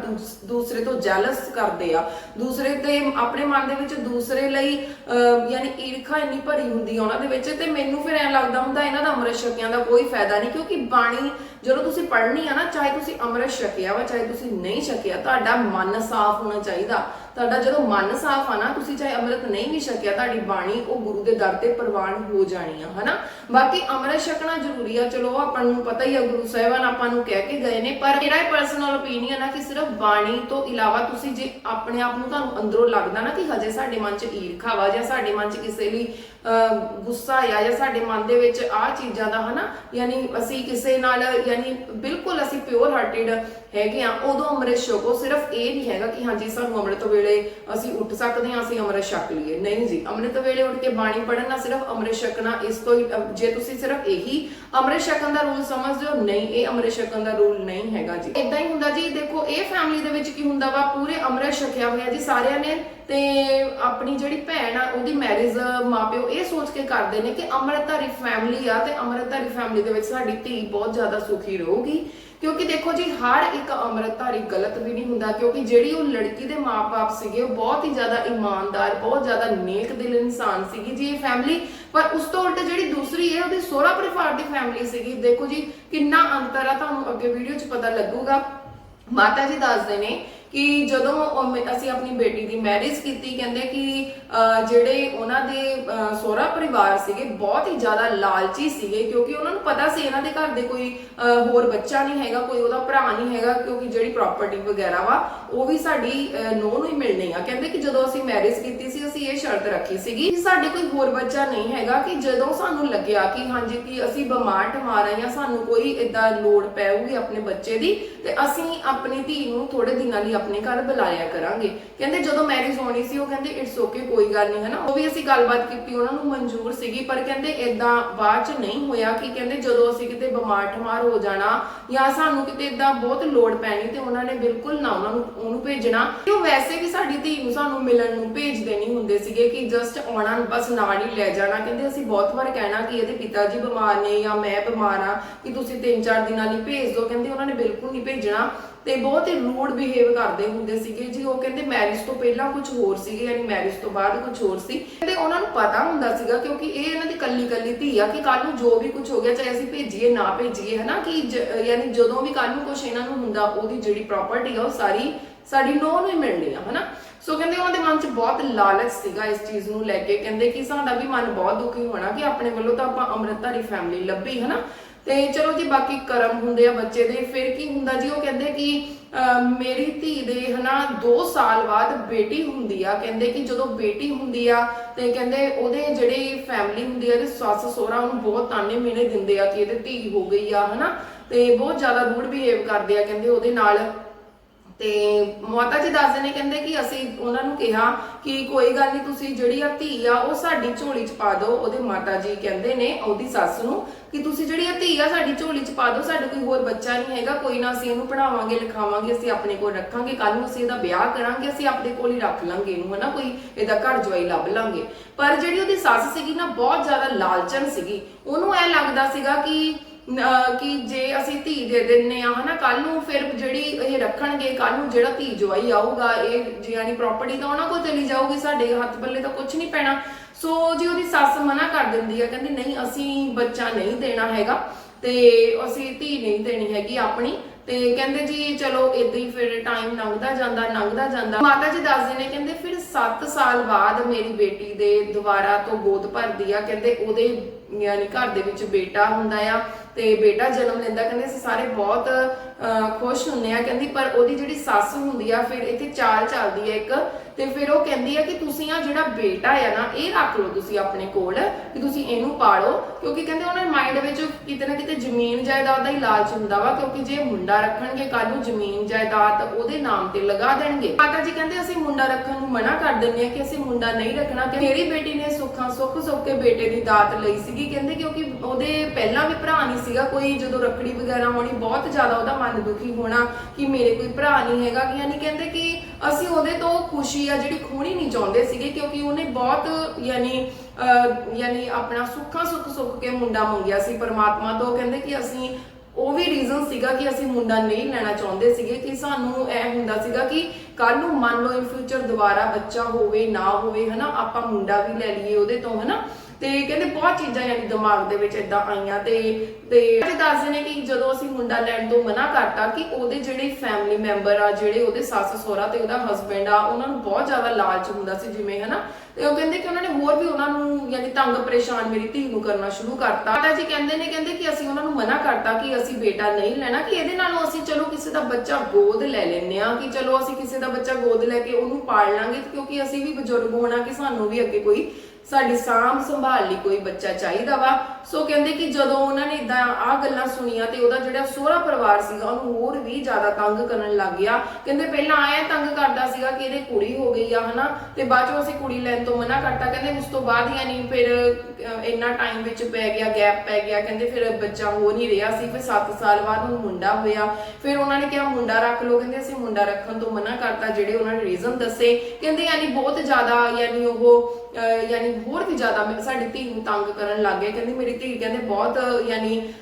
ਦੂਸਰੇ ਤੋਂ ਜੈਲਸ ਕਰਦੇ ਆ। ਦੂਸਰੇ ਤੇ ਆਪਣੇ ਮਨ ਦੇ ਵਿੱਚ ਦੂਸਰੇ ਲਈ ਅਹ, ਯਾਨੀ ਈਰਖਾ ਇੰਨੀ ਭਰੀ ਹੁੰਦੀ ਆ ਉਹਨਾਂ ਦੇ ਵਿੱਚ ਤੇ ਮੈਨੂੰ ਫਿਰ ਐਂ ਲੱਗਦਾ ਹੁੰਦਾ ਇਹਨਾਂ ਦਾ ਅੰਮ੍ਰਿਤ ਛਕਿਆਂ ਦਾ ਕੋਈ ਫਾਇਦਾ ਨਹੀਂ ਕਿਉਂਕਿ ਬਾਣੀ ਜਦੋਂ ਤੁਸੀਂ ਪੜ੍ਹਨੀ ਆ ਨਾ ਚਾਹੇ ਤੁਸੀਂ ਅੰਮ੍ਰਿਤ ਛਕਿਆ ਵਾ ਚਾਹੇ ਤੁਸੀਂ ਨਹੀਂ ਛਕਿਆ ਤੁਹਾਡਾ ਮਨ ਸਾਫ਼ ਹੋਣਾ ਚਾਹੀਦਾ। ਤੁਹਾਡਾ ਜਦੋਂ ਮਨ ਸਾਫ਼ ਆ ਨਾ ਤੁਸੀਂ ਚਾਹੇ ਅੰਮ੍ਰਿਤ ਨਹੀਂ ਵੀ ਛਕਿਆ ਤੁਹਾਡੀ ਬਾਣੀ ਉਹ ਗੁਰੂ ਦੇ ਦਰ ਤੇ ਪ੍ਰਵਾਨ ਹੋ ਜਾਣੀ ਆ ਹਨਾ? ਬਾਕੀ ਅੰਮ੍ਰਿਤ ਛਕਣਾ ਜ਼ਰੂਰੀ ਆ ਚਲੋ ਆਪਾਂ ਨੂੰ ਪਤਾ ਹੀ ਆ ਗੁਰੂ ਸਾਹਿਬਾਨ ਆਪਾਂ ਨੂੰ ਕਹਿ ਕੇ ਗਏ ਨੇ ਪਰ ਮੇਰਾ ਇਹ ਪਰਸਨਲ ਓਪੀਨੀਅਨ ਆ ਕਿ ਸਿਰਫ ਬਾਣੀ ਤੋਂ ਇਲਾਵਾ ਤੁਸੀਂ ਜੇ ਆਪਣੇ ਆਪ ਨੂੰ ਤੁਹਾਨੂੰ ਅੰਦਰੋਂ ਲੱਗਦਾ ਨਾ ਕਿ ਹਜੇ ਸਾਡੇ ਮਨ 'ਚ ਈਰਖਾ ਵਾ ਜਾਂ ਸਾਡੇ ਮਨ 'ਚ ਕਿਸੇ ਲਈ ਅਹ, ਗੁੱਸਾ ਆ ਜਾਂ ਸਾਡੇ ਮਨ ਦੇ ਵਿੱਚ ਆ ਚੀਜ਼ਾਂ ਦਾ ਹਨਾ? ਯਾਨੀ ਅਸੀਂ ਕਿਸੇ ਨਾਲ ਯਾਨੀ ਬਿਲਕੁਲ ਅਸੀਂ ਪਿਓਰ ਹਾਰਟਡ ਹੈਗੇ ਆ ਉਦੋਂ ਅੰਮ੍ਰਿਤ ਛਕੋ ਸਿਰਫ ਇਹ ਨਹੀਂ ਹੈਗਾ ਕਿ ਹਾਂਜੀ ਸਾਨੂੰ ਅੰਮ੍ਰਿਤ ਵੇਲੇ ਅਸੀਂ ਉੱਠ ਸਕਦੇ ਹਾਂ, ਅਸੀਂ ਅੰਮ੍ਰਿਤ ਛਕ ਲਈਏ। ਨਹੀਂ ਜੀ, ਅੰਮ੍ਰਿਤ ਵੇਲੇ ਉੱਠ ਕੇ ਬਾਣੀ ਪੜ੍ਹਨਾ ਸਿਰਫ ਅੰਮ੍ਰਿਤ ਛਕਣਾ, ਇਸ ਤੋਂ ਜੇ ਤੁਸੀਂ ਸਿਰਫ ਇਹੀ ਅੰਮ੍ਰਿਤ ਛਕਣ ਦਾ ਰੂਲ ਸਮਝਦੇ ਹੋ, ਨਹੀਂ, ਇਹ ਅੰਮ੍ਰਿਤ ਛਕਣ ਦਾ ਰੂਲ ਨਹੀਂ ਹੈਗਾ ਜੀ। ਇਦਾਂ ਹੀ ਹੁੰਦਾ ਜੀ, ਦੇਖੋ, ਇਹ ਫੈਮਿਲੀ ਦੇ ਵਿੱਚ ਕੀ ਹੁੰਦਾ ਵਾ, ਪੂਰੇ ਅੰਮ੍ਰਿਤ ਛਕਿਆ ਹੋਇਆ ਜੀ ਸਾਰਿਆਂ ਨੇ, ਤੇ ਆਪਣੀ ਜਿਹੜੀ ਭੈਣ ਆ, ਉਹਦੀ ਮੈਰਿਜ ਮਾਪਿਓ ਇਹ ਸੋਚ ਕੇ ਕਰਦੇ ਨੇ ਕਿ ਅੰਮ੍ਰਿਤਧਾਰੀ ਫੈਮਿਲੀ ਆ, ਤੇ ਅੰਮ੍ਰਿਤਧਾਰੀ ਫੈਮਿਲੀ ਦੇ ਵਿੱਚ ਸਾਡੀ ਧੀ ਬਹੁਤ ਜ਼ਿਆਦਾ ਸੁਖੀ ਰਹੂਗੀ। ਕਿਉਂਕਿ ਦੇਖੋ ਜੀ, ਹਰ ਇੱਕ ਅੰਮ੍ਰਿਤਧਾਰੀ ਗਲਤ ਵੀ ਨਹੀਂ ਹੁੰਦਾ, ਕਿਉਂਕਿ ਜਿਹੜੀ ਉਹ ਲੜਕੀ ਦੇ ਮਾਪੇ ਸੀਗੇ, ਉਹ ਬਹੁਤ ਹੀ ਜ਼ਿਆਦਾ ਇਮਾਨਦਾਰ, ਬਹੁਤ ਜ਼ਿਆਦਾ ਨੇਕ ਦਿਲ ਇਨਸਾਨ ਸੀਗੀ ਜੀ ਇਹ ਫੈਮਿਲੀ ਪਰ ਉਸ ਤੋਂ ਉਲਟ ਜਿਹੜੀ ਦੂਸਰੀ ਹੈ ਉਹਦੀ ਸੋਹਰਾ ਪਰਿਵਾਰ ਦੀ ਫੈਮਿਲੀ ਸੀਗੀ। ਦੇਖੋ ਜੀ, ਕਿੰਨਾ ਅੰਤਰ ਆ, ਤੁਹਾਨੂੰ ਅੱਗੇ ਵੀਡੀਓ 'ਚ ਪਤਾ ਲੱਗੂਗਾ। ਮਾਤਾ ਜੀ ਦੱਸਦੇ ਨੇ ਕਿ ਜਦੋਂ ਉਹ ਮ- ਅਸੀਂ ਆਪਣੀ ਬੇਟੀ ਦੀ ਮੈਰਿਜ ਕੀਤੀ ਕਹਿੰਦੇ ਕਿ ਅਹ, ਜਿਹੜੇ ਉਹਨਾਂ ਦੇ ਅਹ, ਸਹੁਰਾ ਪਰਿਵਾਰ ਸੀਗੇ ਬਹੁਤ ਹੀ ਜ਼ਿਆਦਾ ਲਾਲਚੀ ਸੀਗੇ ਕਿਉਂਕਿ ਉਹਨਾਂ ਨੂੰ ਪਤਾ ਸੀ ਇਹਨਾਂ ਦੇ ਘਰ ਦੇ ਕੋਈ ਅਹ, ਹੋਰ ਬੱਚਾ ਨਹੀਂ ਹੈਗਾ ਕੋਈ ਉਹਦਾ ਭਰਾ ਨਹੀਂ ਹੈਗਾ ਕਿਉਂਕਿ ਜਿਹੜੀ ਪ੍ਰਾਪਰਟੀ ਵਗੈਰਾ ਵਾ ਉਹ ਵੀ ਸਾਡੀ ਨੋ ਨੂੰ ਹੀ ਮਿਲਣੀ ਆ। ਕਹਿੰਦੇ ਕਿ ਜਦੋਂ ਅਸੀਂ ਮੈਰਿਜ ਕੀਤੀ ਸੀ ਅਸੀਂ ਇਹ ਸ਼ਰਤ ਰੱਖੀ ਸੀਗੀ ਕਿ ਸਾਡੇ ਕੋਈ ਹੋਰ ਬੱਚਾ ਨਹੀਂ ਹੈਗਾ ਕਿ ਜਦੋਂ ਸਾਨੂੰ ਲੱਗਿਆ ਕਿ ਹਾਂਜੀ ਕਿ ਅਸੀਂ ਬਿਮਾਰ ਠਮਾਰ ਆ ਜਾਂ ਸਾਨੂੰ ਕੋਈ ਇਦਾਂ ਲੋੜ ਪੈਊਗੀ ਆਪਣੇ ਬੱਚੇ ਦੀ ਤੇ ਅਸੀਂ ਆਪਣੀ ਧੀ ਨੂੰ ਥੋੜੇ ਦਿਨਾਂ ਲਈ ਆਪਣੇ ਘਰ ਬੁਲਾਇਆ ਕਰਾਂਗੇ। ਕਹਿੰਦੇ ਜਦੋਂ ਮੈਰਿਜ ਹੋਣੀ ਸੀ, ਉਹ ਕਹਿੰਦੇ ਇਟਸ ਓਕੇ ਕੋਈ ਗੱਲ ਨਹੀਂ ਹੈ ਉਹ ਵੀ ਅਸੀਂ ਗੱਲਬਾਤ ਕੀਤੀ, ਉਹਨਾਂ ਨੂੰ ਮਨਜ਼ੂਰ ਸੀਗੀ, ਪਰ ਕਹਿੰਦੇ ਇਦਾਂ ਬਾਅਦ ਚ ਨਹੀਂ ਹੋਇਆ ਕਿ ਕਹਿੰਦੇ ਜਦੋਂ ਅਸੀਂ ਕਿਤੇ ਬਿਮਾਰ ਠਮਾਰ ਹੋ ਜਾਣਾ ਜਾਂ ਸਾਨੂੰ ਕਿਤੇ ਇਦਾਂ ਬਹੁਤ ਲੋੜ ਪੈਣੀ ਤੇ ਉਹਨਾਂ ਨੇ ਬਿਲਕੁਲ ਨਾ ਉਹਨਾਂ ਨੂੰ, ਉਹਨੂੰ ਭੇਜਣਾ। ਤੇ ਉਹ ਵੈਸੇ ਵੀ ਸਾਡੀ ਧੀ ਨੂੰ ਸਾਨੂੰ ਮਿਲਣ ਨੂੰ ਭੇਜਦੇ ਨਹੀਂ ਹੁੰਦੇ ਸੀਗੇ ਕਿ ਜਸਟ ਆਉਣਾ, ਬਸ ਨਾਲ ਹੀ ਲੈ ਜਾਣਾ। ਕਹਿੰਦੇ ਅਸੀਂ ਬਹੁਤ ਵਾਰ ਕਹਿਣਾ ਕਿ ਇਹਦੇ ਪਿਤਾ ਜੀ ਬਿਮਾਰ ਨੇ ਜਾਂ ਮੈਂ ਬਿਮਾਰ ਆ ਕਿ ਤੁਸੀਂ 3-4 ਦਿਨਾਂ ਲਈ ਭੇਜ ਦਿਓ। ਕਹਿੰਦੇ ਉਹਨਾਂ ਨੇ ਬਿਲਕੁਲ ਨਹੀਂ ਭੇਜਣਾ ਤੇ ਬਹੁਤ ਹੀ ਰੂਡ ਬਿਹੇਵ ਕਰਦੇ ਹੁੰਦੇ ਸੀਗੇ ਜੀ। ਉਹ ਕਹਿੰਦੇ ਮੈਰਿਜ ਤੋਂ ਪਹਿਲਾਂ ਕੁਝ ਹੋਰ ਸੀਗੇ, ਯਾਨੀ ਮੈਰਿਜ ਤੋਂ ਬਾਅਦ ਕੁਝ ਹੋਰ ਸੀ। ਕਹਿੰਦੇ ਉਹਨਾਂ ਨੂੰ ਪਤਾ ਹੁੰਦਾ ਸੀਗਾ ਕਿਉਂਕਿ ਇਹ ਇਹਨਾਂ ਦੀ ਕੱਲੀ ਕੱਲੀ ਧੀ ਆ ਕਿ ਕੱਲ ਨੂੰ ਜੋ ਵੀ ਕੁਝ ਹੋ ਗਿਆ, ਚਾਹੇ ਅਸੀਂ ਭੇਜੀਏ, ਨਾ ਭੇਜੀਏ, ਹਨਾ? ਕਿ ਯਾਨੀ ਜਦੋਂ ਵੀ ਕੱਲ ਨੂੰ ਕੁਝ ਇਹਨਾਂ ਨੂੰ ਹੁੰਦਾ, ਉਹਦੀ ਜਿਹੜੀ ਪ੍ਰਾਪਰਟੀ ਆ, ਉਹ ਸਾਰੀ ਸਾਡੀ ਨੋ ਨੂੰ ਹੀ ਮਿਲਣੀ ਆ, ਹਨਾ? ਸੋ ਕਹਿੰਦੇ ਉਹਨਾਂ ਦੇ ਮਨ 'ਚ ਬਹੁਤ ਲਾਲਚ ਸੀਗਾ ਇਸ ਚੀਜ਼ ਨੂੰ ਲੈ ਕੇ। ਕਹਿੰਦੇ ਕਿ ਸਾਡਾ ਵੀ ਮਨ ਬਹੁਤ ਦੁਖੀ ਹੋਣਾ ਕਿ ਆਪਣੇ ਵੱਲੋਂ ਤਾਂ ਆਪਾਂ ਅੰਮ੍ਰਿਤਧਾਰੀ ਫੈਮਿਲੀ ਲੱਭੀ, ਹਨਾ? ਤੇ ਚਲੋ ਜੀ ਬਾਕੀ ਕਰਮ ਹੁੰਦੇ ਆ ਬੱਚੇ ਦੇ, ਫਿਰ ਕੀ ਹੁੰਦਾ ਜੀ, ਉਹ ਕਹਿੰਦੇ ਕਿ ਮੇਰੀ ਧੀ ਦੇ ਹਨਾ 2 ਸਾਲ ਬਾਅਦ ਬੇਟੀ ਹੁੰਦੀ ਆ। ਕਹਿੰਦੇ ਕਿ ਜਦੋਂ ਬੇਟੀ ਹੁੰਦੀ ਆ, ਤੇ ਕਹਿੰਦੇ ਉਹਦੇ ਜਿਹੜੇ ਫੈਮਿਲੀ ਹੁੰਦੀ ਆ, ਉਹਦੇ ਸੱਸ ਸਹੁਰਾ ਉਹਨੂੰ ਬਹੁਤ ਤਾਨੇ ਮੀਨੇ ਦਿੰਦੇ ਆ ਕਿ ਇਹਦੇ ਧੀ ਹੋ ਗਈ ਆ, ਹਨਾ। ਤੇ ਬਹੁਤ ਜ਼ਿਆਦਾ ਰੂਡ ਬਿਹੇਵ ਕਰਦੇ ਆ, ਕਹਿੰਦੇ ਉਹਦੇ ਨਾਲ। ਤੇ ਮਾਤਾ ਜੀ ਦੱਸਦੇ ਨੇ, ਕਹਿੰਦੇ ਕਿ ਅਸੀਂ ਉਹਨਾਂ ਨੂੰ ਕਿਹਾ ਕਿ ਕੋਈ ਗੱਲ ਨਹੀਂ ਤੁਸੀਂ ਜਿਹੜੀ ਆ ਧੀ ਆ, ਉਹ ਸਾਡੀ ਝੋਲੀ 'ਚ ਪਾ ਦਿਓ। ਉਹਦੇ ਮਾਤਾ ਜੀ ਕਹਿੰਦੇ ਨੇ, ਉਹਦੀ ਸੱਸ ਨੂੰ ਕਿ ਤੁਸੀਂ ਜਿਹੜੀ ਆ ਧੀ ਆ, ਸਾਡੀ ਝੋਲੀ 'ਚ ਪਾ ਦਿਓ, ਸਾਡੇ ਕੋਈ ਹੋਰ ਬੱਚਾ ਨਹੀਂ ਹੈਗਾ, ਕੋਈ ਨਾ ਅਸੀਂ ਇਹਨੂੰ ਪੜਾਵਾਂਗੇ ਲਿਖਾਵਾਂਗੇ, ਅਸੀਂ ਆਪਣੇ ਕੋਲ ਰੱਖਾਂਗੇ ਕੱਲ ਨੂੰ ਅਸੀਂ ਇਹਦਾ ਵਿਆਹ ਕਰਾਂਗੇ, ਅਸੀਂ ਆਪਣੇ ਕੋਲ ਹੀ ਰੱਖ ਲਾਂਗੇ ਇਹਨੂੰ, ਹਨਾ, ਕੋਈ ਇਹਦਾ ਘਰ ਜਵਾਈ ਲੱਭ ਲਾਂਗੇ। ਪਰ ਜਿਹੜੀ ਉਹਦੀ ਸੱਸ ਸੀਗੀ ਨਾ, ਬਹੁਤ ਜ਼ਿਆਦਾ ਲਾਲਚਨ ਸੀਗੀ। ਉਹਨੂੰ ਐ ਲੱਗਦਾ ਸੀਗਾ ਕਿ ਅਹ ਕਿ ਜੇ ਅਸੀਂ ਧੀ ਦੇ ਦਿੰਨੇ ਆ, ਹਨਾ ਕੱਲ ਨੂੰ ਫਿਰ ਜਿਹੜੀ ਇਹ ਰੱਖਣਗੇ ਕੱਲ ਨੂੰ ਜਿਹੜਾ ਧੀ ਜਵਾਈ ਆਊਗਾ, ਇਹ ਜੀ ਪ੍ਰਾਪਰਟੀ ਤਾਂ ਉਹਨਾਂ ਕੋਲ ਚਲੀ ਜਾਊਗੀ, ਸਾਡੇ ਹੱਥ ਪੱਲੇ ਤਾਂ ਕੁਝ ਨਹੀਂ ਪੈਣਾ। ਸੋ ਜੀ ਉਹਦੀ ਸੱਸ ਮਨਾ ਕਰ ਦਿੰਦੀ ਆ, ਕਹਿੰਦੀ ਨਹੀਂ, ਅਸੀਂ ਬੱਚਾ ਨਹੀਂ ਦੇਣਾ ਹੈਗਾ, ਤੇ ਅਸੀਂ ਧੀ ਨਹੀਂ ਦੇਣੀ ਹੈਗੀ ਆਪਣੀ, ਤੇ ਕਹਿੰਦੇ ਜੀ, ਚਲੋ ਇਦਾਂ ਹੀ ਫਿਰ ਟਾਈਮ ਲੰਘਦਾ ਜਾਂਦਾ ਲੰਘਦਾ ਜਾਂਦਾ। ਮਾਤਾ ਜੀ ਦੱਸਦੇ ਨੇ, ਕਹਿੰਦੇ 7 ਸਾਲ ਬਾਅਦ ਮੇਰੀ ਬੇਟੀ ਦੇ ਦੁਬਾਰਾ ਤੋਂ ਗੋਦ ਭਰਦੀ ਆ ਕਹਿੰਦੇ ਉਹਦੇ ਯਾਨੀ ਘਰ ਦੇ ਵਿੱਚ ਬੇਟਾ ਹੁੰਦਾ ਆ ਤੇ ਬੇਟਾ ਜਨਮ ਲੈਂਦਾ ਕਹਿੰਦੇ ਅਸੀਂ ਸਾਰੇ ਬਹੁਤ ਅਹ, ਖੁਸ਼ ਹੁੰਨੇ ਆ ਕਹਿੰਦੀ ਪਰ ਉਹਦੀ ਜਿਹੜੀ ਸੱਸ ਹੁੰਦੀ ਆ ਫਿਰ ਇੱਥੇ ਚਾਲ ਚੱਲਦੀ ਆ ਇੱਕ ਤੇ ਫਿਰ ਉਹ ਕਹਿੰਦੀ ਆ ਕਿ ਤੁਸੀਂ ਆ ਜਿਹੜਾ ਬੇਟਾ ਆ ਨਾ, ਇਹ ਰੱਖ ਲਓ ਤੁਸੀਂ ਆਪਣੇ ਕੋਲ, ਕਿ ਤੁਸੀਂ ਇਹਨੂੰ ਪਾਲੋ, ਕਿਉਂਕਿ ਕਹਿੰਦੇ ਉਹਨਾਂ ਦੇ ਮਾਈਂਡ ਵਿੱਚ ਕਿਤੇ ਨਾ ਕਿਤੇ ਜ਼ਮੀਨ ਜਾਇਦਾਦ ਦਾ ਹੀ ਲਾਲਚ ਹੁੰਦਾ ਵਾ, ਕਿਉਂਕਿ ਜੇ ਮੁੰਡਾ ਰੱਖਣਗੇ ਕੱਲ ਨੂੰ ਜ਼ਮੀਨ ਜਾਇਦਾਦ ਉਹਦੇ ਨਾਮ ਤੇ ਲਗਾ ਦੇਣਗੇ। ਮਾਤਾ ਜੀ ਕਹਿੰਦੇ ਅਸੀਂ ਮੁੰਡਾ ਰੱਖਣ ਨੂੰ ਮਨਾ ਕਰ ਦਿੰਦੇ ਆ ਕਿ ਅਸੀਂ ਮੁੰਡਾ ਨਹੀਂ ਰੱਖਣਾ, ਕਿ ਮੇਰੀ ਬੇਟੀ ਨੇ ਸੁੱਖਾਂ ਸੁੱਖ ਸੁੱਖ ਕੇ ਬੇਟੇ ਦੀ ਦਾਤ ਲਈ ਸੀਗੀ। ਕਹਿੰਦੇ ਕਿਉਂਕਿ ਉਹਦੇ ਪਹਿਲਾਂ ਵੀ ਭਰਾ ਨਹੀਂ ਸੀਗਾ, ਕੋਈ ਜਦੋਂ ਰੱਖੜੀ ਵਗੈਰਾ ਹੋਣੀ ਬਹੁਤ ਜ਼ਿਆਦਾ ਉਹਦਾ ਮਨ ਦੁਖੀ ਹੋਣਾ ਕਿ ਮੇਰੇ ਕੋਈ ਭਰਾ ਨਹੀਂ ਹੈਗਾ। ਕਿ ਯਾਨੀ ਕਹਿੰਦੇ ਕਿ ਅਸੀਂ ਉਹਦੇ ਤੋਂ ਖੁਸ਼ੀ ਆ ਜਿਹੜੀ ਖੋਣੀ ਨਹੀਂ ਚਾਹੁੰਦੇ ਸੀਗੇ ਕਿਉਂਕਿ ਉਹਨੇ ਬਹੁਤ ਯਾਨੀ ਅਹ, ਯਾਨੀ ਆਪਣਾ ਸੁੱਖਾਂ ਸੁੱਖ ਸੁੱਖ ਕੇ ਮੁੰਡਾ ਮੰਗਿਆ ਸੀ ਪਰਮਾਤਮਾ ਤੋਂ। ਕਹਿੰਦੇ ਕਿ ਅਸੀਂ ਉਹ ਵੀ ਰੀਜ਼ਨ ਸੀਗਾ ਕਿ ਅਸੀਂ ਮੁੰਡਾ ਨਹੀਂ ਲੈਣਾ ਚਾਹੁੰਦੇ ਸੀਗੇ ਕਿ ਸਾਨੂੰ ਇਹ ਹੁੰਦਾ ਸੀਗਾ ਕਿ ਕੱਲ ਨੂੰ ਮੰਨ ਲਓ ਇਨ ਫਿਊਚਰ ਦੁਬਾਰਾ ਬੱਚਾ ਹੋਵੇ ਨਾ ਹੋਵੇ ਹਨਾ ਆਪਾਂ ਮੁੰਡਾ ਵੀ ਲੈ ਲਈਏ ਉਹਦੇ ਤੋਂ ਹਨਾ। ਤੇ ਕਹਿੰਦੇ ਬਹੁਤ ਚੀਜ਼ਾਂ ਯਾਨੀ ਦਿਮਾਗ ਦੇ ਵਿੱਚ ਇਦਾਂ ਆਈਆਂ ਤੇ ਤੇ ਇਹ ਦੱਸਦੇ ਨੇ ਕਿ ਜਦੋਂ ਅਸੀਂ ਮੁੰਡਾ ਲੈਣ ਤੋਂ ਮਨਾ ਕਰਤਾ ਕਿ ਉਹਦੇ ਜਿਹੜੇ ਫੈਮਿਲੀ ਮੈਂਬਰ ਆ, ਜਿਹੜੇ ਉਹਦੇ ਸੱਸ ਸਹੁਰਾ ਤੇ ਉਹਦਾ ਹਸਬੰਡ ਆ, ਉਹਨਾਂ ਨੂੰ ਬਹੁਤ ਜ਼ਿਆਦਾ ਲਾਲਚ ਹੁੰਦਾ ਸੀ ਜਿਵੇਂ, ਹਨਾ? ਤੇ ਉਹ ਕਹਿੰਦੇ ਕਿ ਉਹਨਾਂ ਨੇ ਹੋਰ ਵੀ ਉਹਨਾਂ ਨੂੰ ਯਾਨੀ ਤੰਗ ਪਰੇਸ਼ਾਨ ਮੇਰੀ ਧੀ ਨੂੰ ਕਰਨਾ ਸ਼ੁਰੂ ਕਰਤਾ। ਮਾਤਾ ਜੀ ਕਹਿੰਦੇ ਨੇ, ਕਹਿੰਦੇ ਕਿ ਅਸੀਂ ਉਹਨਾਂ ਨੂੰ ਮਨਾ ਕਰਤਾ ਕਿ ਅਸੀਂ ਬੇਟਾ ਨਹੀਂ ਲੈਣਾ, ਕਿ ਇਹਦੇ ਨਾਲੋਂ ਅਸੀਂ ਚਲੋ ਕਿਸੇ ਦਾ ਬੱਚਾ ਗੋਦ ਲੈ ਲੈਨੇ ਆ ਕਿ ਚਲੋ ਅਸੀਂ ਕਿਸੇ ਦਾ ਬੱਚਾ ਗੋਦ ਲੈ ਕੇ ਉਹਨੂੰ ਪਾਲ ਲਾਂਗੇ, ਕਿਉਂਕਿ ਅਸੀਂ ਵੀ ਬਜ਼ੁਰਗ ਹੋਣਾ ਕਿ ਸਾਨੂੰ ਵੀ ਅੱਗੇ ਕੋਈ ਸਾਡੀ ਸਾਂਭ ਸੰਭਾਲ ਲਈ ਕੋਈ ਬੱਚਾ ਚਾਹੀਦਾ ਵਾ। ਸੋ ਕਹਿੰਦੇ ਕਿ ਜਦੋਂ ਉਹਨਾਂ ਨੇ ਇਦਾਂ ਆ ਗੱਲਾਂ ਸੁਣੀਆਂ ਤੇ ਉਹਦਾ ਜਿਹੜਾ ਸਹੁਰਾ ਪਰਿਵਾਰ ਸੀਗਾ, ਉਹਨੂੰ ਹੋਰ ਵੀ ਜ਼ਿਆਦਾ ਤੰਗ ਕਰਨ ਲੱਗ ਗਿਆ। ਕਹਿੰਦੇ ਪਹਿਲਾਂ ਆਇਆ ਤੰਗ ਕਰਦਾ ਸੀਗਾ ਕਿ ਇਹਦੇ ਕੁੜੀ ਹੋ ਗਈ ਆ, ਹਨਾ? ਤੇ ਬਾਅਦ ਚੋਂ ਅਸੀਂ ਕੁੜੀ ਲੈਣ ਤੋਂ ਮਨਾ ਕਰਤਾ। ਕਹਿੰਦੇ ਉਸ ਤੋਂ ਬਾਅਦ ਯਾਨੀ ਫਿਰ ਇੰਨਾ ਟਾਈਮ ਵਿੱਚ ਪੈ ਗਿਆ ਗੈਪ ਪੈ ਗਿਆ। ਕਹਿੰਦੇ ਫਿਰ ਬੱਚਾ ਹੋ ਨਹੀਂ ਰਿਹਾ ਸੀ। ਫਿਰ 7 ਸਾਲ ਬਾਅਦ ਉਹ ਮੁੰਡਾ ਹੋਇਆ। ਫਿਰ ਉਹਨਾਂ ਨੇ ਕਿਹਾ, ਮੁੰਡਾ ਰੱਖ ਲਓ। ਕਹਿੰਦੇ ਅਸੀਂ ਮੁੰਡਾ ਰੱਖਣ ਤੋਂ ਮਨਾ ਕਰਤਾ, ਜਿਹੜੇ ਉਹਨਾਂ ਨੇ ਰੀਜ਼ਨ ਦੱਸੇ। ਕਹਿੰਦੇ ਯਾਨੀ ਬਹੁਤ ਜ਼ਿਆਦਾ ਯਾਨੀ ਉਹ ਯਾਨੀ ਹੋਰ ਹੀ ਜ਼ਿਆਦਾ ਮੈਂ- ਸਾਡੀ ਧੀ ਨੂੰ ਤੰਗ ਕਰਨ ਲੱਗ ਗਏ। ਕਹਿੰਦੇ ਮੇਰੀ ਧੀ ਕਹਿੰਦੇ ਬਹੁਤ, ਯਾਨੀ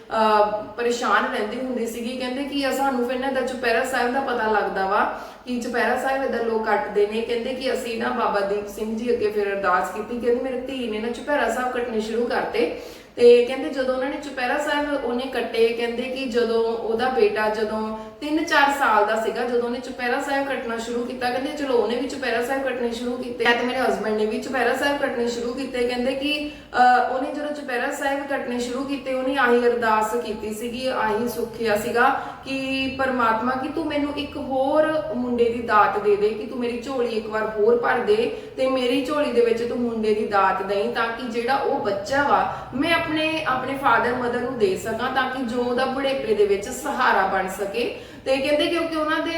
ਪਰੇਸ਼ਾਨ ਰਹਿੰਦੀ ਹੁੰਦੀ ਸੀਗੀ। ਕਹਿੰਦੇ ਕਿ ਸਾਨੂੰ ਫਿਰ ਨਾ ਦਾ ਚੁਪਹਿਰਾ ਸਾਹਿਬ ਦਾ ਪਤਾ ਲੱਗਦਾ ਵਾ ਕਿ ਚੁਪਹਿਰਾ ਸਾਹਿਬ ਇਹਦਾ ਲੋਕ ਕੱਟਦੇ ਨੇ। ਕਹਿੰਦੇ ਕਿ ਅਸੀਂ ਨਾ ਬਾਬਾ ਦੀਪ ਸਿੰਘ ਜੀ ਅੱਗੇ ਫਿਰ ਅਰਦਾਸ ਕੀਤੀ। ਕਹਿੰਦੇ ਮੇਰੀ ਧੀ ਨੇ ਨਾ ਚੁਪਹਿਰਾ ਸਾਹਿਬ ਕੱਟਣੇ ਸ਼ੁਰੂ ਕਰਤੇ। ਤੇ ਕਹਿੰਦੇ ਜਦੋਂ ਉਹਨਾਂ ਨੇ ਚੁਪਹਿਰਾ ਸਾਹਿਬ ਉਹਨੇ ਕੱਟੇ, ਕਹਿੰਦੇ ਕਿ ਜਦੋਂ ਉਹਦਾ ਬੇਟਾ ਜਦੋਂ 3-4 ਸਾਲ ਦਾ ਸੀਗਾ ਜਦੋਂ ਉਹਨੇ ਚੁਪਹਿਰਾ ਸਾਹਿਬ ਕੱਟਣਾ ਸ਼ੁਰੂ ਕੀਤਾ। ਕਹਿੰਦੇ ਚਲੋ ਉਹਨੇ ਵੀ ਚੁਪਹਿਰਾ ਸਾਹਿਬ ਕੱਟਣੇ ਸ਼ੁਰੂ ਕੀਤੇ। ਤੇ ਮੇਰੇ ਹਸਬੰਡ ਨੇ ਵੀ ਚੁਪਹਿਰਾ ਸਾਹਿਬ ਕੱਟਣੇ ਸ਼ੁਰੂ ਕੀਤੇ। ਕਹਿੰਦੇ ਕਿ ਅਹ, ਉਹਨੇ ਜਦੋਂ ਚੁਪਹਿਰਾ ਸਾਹਿਬ ਕੱਟਣੇ ਸ਼ੁਰੂ ਕੀਤੇ ਉਹਨੇ ਆਹੀ ਅਰਦਾਸ ਕੀਤੀ ਸੀਗੀ ਆਹੀ ਸੁੱਖਿਆ ਸੀਗਾ ਕਿ ਪਰਮਾਤਮਾ ਕਿ ਤੂੰ ਮੈਨੂੰ ਇੱਕ ਹੋਰ ਮੁੰਡੇ ਦੀ ਦਾਤ ਦੇ ਦੇ ਕਿ ਤੂੰ ਮੇਰੀ ਝੋਲੀ ਇੱਕ ਵਾਰ ਹੋਰ ਭਰ ਦੇ। ਤੇ ਮੇਰੀ ਝੋਲੀ ਦੇ ਵਿੱਚ ਤੂੰ ਮੁੰਡੇ ਦੀ ਦਾਤ ਦੇਈਂ ਤਾਂ ਕਿ ਜਿਹੜਾ ਉਹ ਬੱਚਾ ਵਾ, ਮੈਂ ਆਪਣੇ ਆਪਣੇ ਫਾਦਰ ਮਦਰ ਨੂੰ ਦੇ ਸਕਾਂ ਤਾਂ ਕਿ ਜੋ ਉਹਦਾ ਬੁਢੇਪੇ ਦੇ ਵਿੱਚ ਸਹਾਰਾ ਬਣ ਸਕੇ। ਤੇ ਕਹਿੰਦੇ ਕਿਉਂਕਿ ਉਹਨਾਂ ਦੇ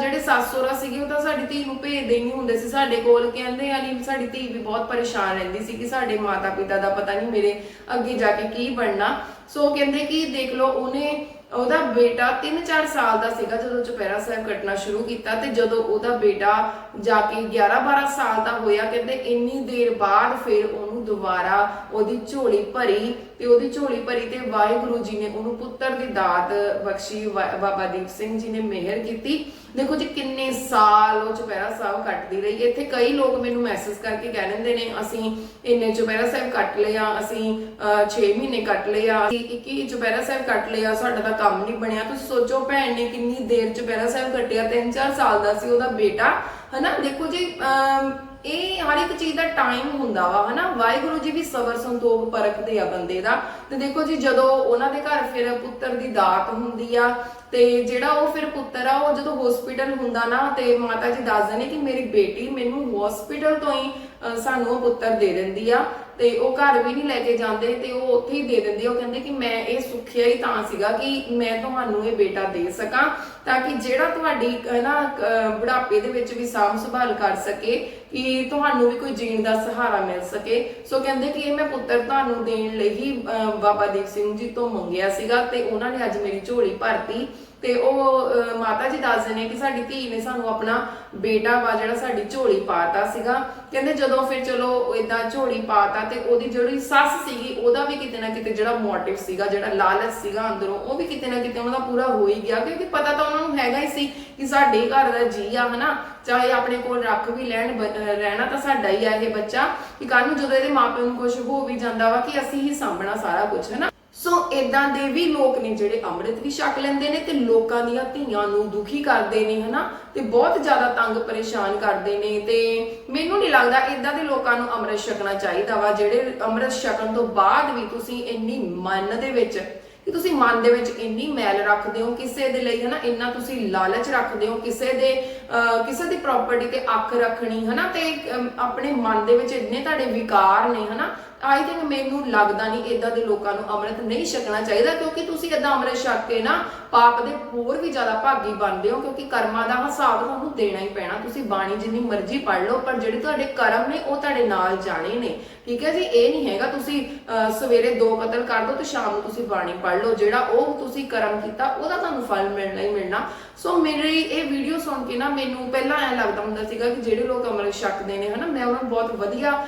ਜਿਹੜੇ ਸੱਸ ਸਹੁਰਾ ਸੀਗੇ, ਉਹ ਤਾਂ ਸਾਡੀ ਧੀ ਨੂੰ ਭੇਜਦੇ ਹੀ ਨਹੀਂ ਹੁੰਦੇ ਸੀ। ਸਾਡੇ ਕੋਲ ਕਹਿੰਦੇ ਯਾਨੀ ਸਾਡੀ ਧੀ ਵੀ ਬਹੁਤ ਪਰੇਸ਼ਾਨ ਰਹਿੰਦੀ ਸੀ ਕਿ ਸਾਡੇ ਮਾਤਾ ਪਿਤਾ ਦਾ ਪਤਾ ਨਹੀਂ ਮੇਰੇ ਅੱਗੇ ਜਾ ਕੇ ਕੀ ਬਣਨਾ। ਸੋ ਕਹਿੰਦੇ ਕਿ ਦੇਖ ਲਓ, ਉਹਨੇ ਉਹਦਾ ਬੇਟਾ 3-4 ਸਾਲ ਦਾ ਸੀਗਾ ਜਦੋਂ ਚੁਪਹਿਰਾ ਸਾਹਿਬ ਕੱਟਣਾ ਸ਼ੁਰੂ ਕੀਤਾ ਤੇ ਜਦੋਂ ਉਹਦਾ ਬੇਟਾ ਜਾ ਕੇ 11-12 ਸਾਲ ਦਾ ਹੋਇਆ, ਕਹਿੰਦੇ ਇੰਨੀ ਦੇਰ ਬਾਅਦ ਫਿਰ ਉਹਨੂੰ ਦੁਬਾਰਾ ਉਹਦੀ ਝੋਲੀ ਭਰੀ ਤੇ ਉਹਦੀ ਝੋਲੀ ਭਰੀ ਤੇ ਵਾਹਿਗੁਰੂ ਜੀ ਨੇ ਉਹਨੂੰ ਪੁੱਤਰ ਦੀ ਦਾਤ ਬਖਸ਼ੀ ਬਾਬਾ ਦੀਪ ਸਿੰਘ ਜੀ ਨੇ ਮਿਹਰ ਕੀਤੀ। ਦੇਖੋ ਜੀ ਕਿੰਨੇ ਸਾਲ ਉਹ ਚੁਪਹਿਰਾ ਸਾਹਿਬ ਕੱਟਦੀ ਰਹੀ। ਇੱਥੇ ਕਈ ਲੋਕ ਮੈਨੂੰ ਮੈਸੇਜ ਕਰਕੇ ਕਹਿ ਦਿੰਦੇ ਨੇ ਅਸੀਂ ਇੰਨੇ ਚੁਪਹਿਰਾ ਸਾਹਿਬ ਕੱਟ ਲਿਆ ਅਸੀਂ 6 ਮਹੀਨੇ ਕੱਟ ਲਿਆ ਅਸੀਂ 21 ਚੁਪਹਿਰਾ ਸਾਹਿਬ ਕੱਟ ਲਿਆ ਸਾਡਾ ਤਾਂ ਕੰਮ ਨਹੀਂ ਬਣਿਆ। ਤੁਸੀਂ ਸੋਚੋ ਭੈਣ ਨੇ ਕਿੰਨੀ ਦੇਰ ਚੁਪਹਿਰਾ ਸਾਹਿਬ ਕੱਟਿਆ 3-4 ਸਾਲ ਦਾ ਸੀ ਉਹਦਾ ਬੇਟਾ। ਹਨਾ? ਦੇਖੋ ਜੀ ਅਮ, ਇਹ ਹਰ ਇੱਕ ਚੀਜ਼ ਦਾ ਟਾਈਮ ਹੁੰਦਾ ਵਾ, ਹਨਾ? ਵਾਹਿਗੁਰੂ ਜੀ ਵੀ ਸਬਰ ਸੰਤੋਖ ਪਰਖਦੇ ਆ ਬੰਦੇ ਦਾ। ਤੇ ਦੇਖੋ ਜੀ, ਜਦੋਂ ਉਹਨਾਂ ਦੇ ਘਰ ਫਿਰ ਪੁੱਤਰ ਦੀ ਦਾਤ ਹੁੰਦੀ ਆ, ਤੇ ਜਿਹੜਾ ਉਹ ਫਿਰ ਪੁੱਤਰ ਆ, ਉਹ ਜਦੋਂ ਹਸਪੀਟਲ ਹੁੰਦਾ ਨਾ, ਤੇ ਮਾਤਾ ਜੀ ਦੱਸਦੇ ਨੇ ਕਿ ਮੇਰੀ ਬੇਟੀ ਮੈਨੂੰ ਹਸਪੀਟਲ ਤੋਂ ਹੀ ਸਾਨੂੰ ਉਹ ਪੁੱਤਰ ਦੇ ਦਿੰਦੀ ਆ ਤੇ ਉਹ ਘਰ ਵੀ ਨਹੀਂ ਲੈ ਕੇ ਜਾਂਦੇ ਤੇ ਉਹ ਉੱਥੇ ਹੀ ਦੇ ਦਿੰਦੀ ਉਹ ਕਹਿੰਦੇ ਕਿ ਮੈਂ ਇਹ ਸੁੱਖਿਆ ਹੀ ਤਾਂ ਸੀਗਾ ਕਿ ਮੈਂ ਤੁਹਾਨੂੰ ਇਹ ਬੇਟਾ ਦੇ ਸਕਾਂ ਤਾਂ ਕਿ ਜਿਹੜਾ ਤੁਹਾਡੀ ਨਾ ਬੁਢਾਪੇ ਦੇ ਵਿੱਚ ਵੀ ਸਾਂਭ ਸੰਭਾਲ ਕਰ ਸਕੇ ਕਿ ਤੁਹਾਨੂੰ ਵੀ ਕੋਈ ਜੀਣ ਦਾ ਸਹਾਰਾ ਮਿਲ ਸਕੇ। ਸੋ ਕਹਿੰਦੇ ਕਿ ਇਹ ਮੈਂ ਪੁੱਤਰ ਤੁਹਾਨੂੰ ਦੇਣ ਲਈ ਹੀ ਬਾਬਾ ਦੀਪ ਸਿੰਘ ਜੀ ਤੋਂ ਮੰਗਿਆ ਸੀਗਾ ਤੇ ਉਹਨਾਂ ਨੇ ਅੱਜ ਮੇਰੀ ਝੋਲੀ ਭਰਤੀ। ਤੇ ਉਹ ਅਹ, ਮਾਤਾ ਜੀ ਦੱਸਦੇ ਨੇ ਕਿ ਸਾਡੀ ਧੀ ਨੇ ਸਾਨੂੰ ਆਪਣਾ ਬੇਟਾ ਵਾ ਜਿਹੜਾ ਸਾਡੀ ਝੋਲੀ ਪਾਤਾ ਸੀਗਾ। ਕਹਿੰਦੇ ਜਦੋਂ ਫਿਰ ਚਲੋ ਇਦਾਂ ਝੋਲੀ ਪਾਤਾ ਤੇ ਉਹਦੀ ਜਿਹੜੀ ਸੱਸ ਸੀਗੀ ਉਹਦਾ ਵੀ ਕਿਤੇ ਨਾ ਕਿਤੇ ਜਿਹੜਾ ਮੋਟਿਵ ਸੀਗਾ ਜਿਹੜਾ ਲਾਲਚ ਸੀਗਾ ਅੰਦਰੋਂ ਉਹ ਵੀ ਕਿਤੇ ਨਾ ਕਿਤੇ ਉਹਨਾਂ ਦਾ ਪੂਰਾ ਹੋ ਹੀ ਗਿਆ। ਕਿਉਂਕਿ ਪਤਾ ਤਾਂ ਉਹਨਾਂ ਨੂੰ ਹੈਗਾ ਹੀ ਸੀ ਕਿ ਸਾਡੇ ਘਰ ਦਾ ਜੀ ਆ ਹਨਾ? ਚਾਹੇ ਆਪਣੇ ਕੋਲ ਰੱਖ ਵੀ ਲੈਣ ਬ- ਅਹ ਰਹਿਣਾ ਤਾਂ ਸਾਡਾ ਹੀ ਆ ਇਹ ਬੱਚਾ ਕਿ ਕੱਲ ਨੂੰ ਜਦੋਂ ਇਹਦੇ ਮਾਪਿਆਂ ਨੂੰ ਕੁਝ ਹੋ ਵੀ ਜਾਂਦਾ ਵਾ ਕਿ ਅਸੀਂ ਹੀ ਸਾਂਭਣਾ ਸਾਰਾ ਕੁਝ ਹਨਾ? ਸੋ ਇਦਾਂ ਦੇ ਵੀ ਲੋਕ ਨੇ ਜਿਹੜੇ ਅੰਮ੍ਰਿਤ ਵੀ ਛਕ ਲੈਂਦੇ ਨੇ ਤੇ ਲੋਕਾਂ ਦੀਆਂ ਧੀਆਂ ਨੂੰ ਦੁਖੀ ਕਰਦੇ ਨੇ ਹਨਾ? ਤੇ ਬਹੁਤ ਜ਼ਿਆਦਾ ਤੰਗ ਪਰੇਸ਼ਾਨ ਕਰਦੇ ਨੇ ਤੇ ਮੈਨੂੰ ਨਹੀਂ ਲੱਗਦਾ ਇਦਾਂ ਦੇ ਲੋਕਾਂ ਨੂੰ ਅੰਮ੍ਰਿਤ ਛਕਣਾ ਚਾਹੀਦਾ ਵਾ ਜਿਹੜੇ ਅੰਮ੍ਰਿਤ ਛਕਣ ਤੋਂ ਬਾਅਦ ਵੀ ਤੁਸੀਂ ਇੰਨੀ ਮਨ ਦੇ ਵਿੱਚ ਕਿ ਤੁਸੀਂ ਮਨ ਦੇ ਵਿੱਚ ਇੰਨੀ ਮੈਲ ਰੱਖਦੇ ਹੋ ਕਿਸੇ ਦੇ ਲਈ ਹਨਾ? ਇੰਨਾ ਤੁਸੀਂ ਲਾਲਚ ਰੱਖਦੇ ਹੋ ਕਿਸੇ ਦੇ ਅਹ, ਕਿਸੇ ਦੀ ਪ੍ਰਾਪਰਟੀ ਤੇ ਅੱਖ ਰੱਖਣੀ ਹਨਾ? ਤੇ ਆਪਣੇ ਮਨ ਦੇ ਵਿੱਚ ਇੰਨੇ ਤੁਹਾਡੇ ਵਿਕਾਰ ਨੇ ਹਨਾ? ਆਈ ਥਿੰਕ ਮੈਨੂੰ ਲੱਗਦਾ ਨਹੀਂ ਇਦਾਂ ਦੇ ਲੋਕਾਂ ਨੂੰ ਅੰਮ੍ਰਿਤ ਨਹੀਂ ਛਕਣਾ ਚਾਹੀਦਾ, ਕਿਉਂਕਿ ਤੁਸੀਂ ਇਦਾਂ ਅੰਮ੍ਰਿਤ ਛਕ ਕੇ ਨਾ ਪਾਪ ਦੇ ਹੋਰ ਵੀ ਜ਼ਿਆਦਾ ਭਾਗੀ ਬਣਦੇ ਹੋ, ਕਿਉਂਕਿ ਕਰਮਾਂ ਦਾ ਹਿਸਾਬ ਤੁਹਾਨੂੰ ਦੇਣਾ ਹੀ ਪੈਣਾ। ਤੁਸੀਂ ਬਾਣੀ ਜਿੰਨੀ ਮਰਜ਼ੀ ਪੜ੍ਹ ਲਓ, ਪਰ ਜਿਹੜੇ ਤੁਹਾਡੇ ਕਰਮ ਨੇ, ਉਹ ਤੁਹਾਡੇ ਨਾਲ ਜਾਣੇ ਨੇ। ਠੀਕ ਹੈ ਜੀ? ਇਹ ਨਹੀਂ ਹੈਗਾ ਤੁਸੀਂ ਸਵੇਰੇ ਦੋ ਕਤਲ ਕਰ ਦੋ ਤੇ ਸ਼ਾਮ ਨੂੰ ਤੁਸੀਂ ਬਾਣੀ ਪੜ੍ਹ ਲਓ। ਜਿਹੜਾ ਉਹ ਤੁਸੀਂ ਕਰਮ ਕੀਤਾ, ਉਹਦਾ ਤੁਹਾਨੂੰ ਫਲ ਮਿਲਣਾ ਹੀ ਮਿਲਣਾ। ਸੋ ਮੇਰੀ ਇਹ ਵੀਡੀਓ ਸੁਣ ਕੇ ਨਾ ਮੈਨੂੰ ਪਹਿਲਾਂ ਐ ਲੱਗਦਾ ਹੁੰਦਾ ਸੀਗਾ ਕਿ ਜਿਹੜੇ ਲੋਕ ਅੰਮ੍ਰਿਤ ਛਕਦੇ ਨੇ, ਹਨਾ, ਮੈਂ ਉਹਨਾਂ ਨੂੰ ਬਹੁਤ ਵਧੀਆ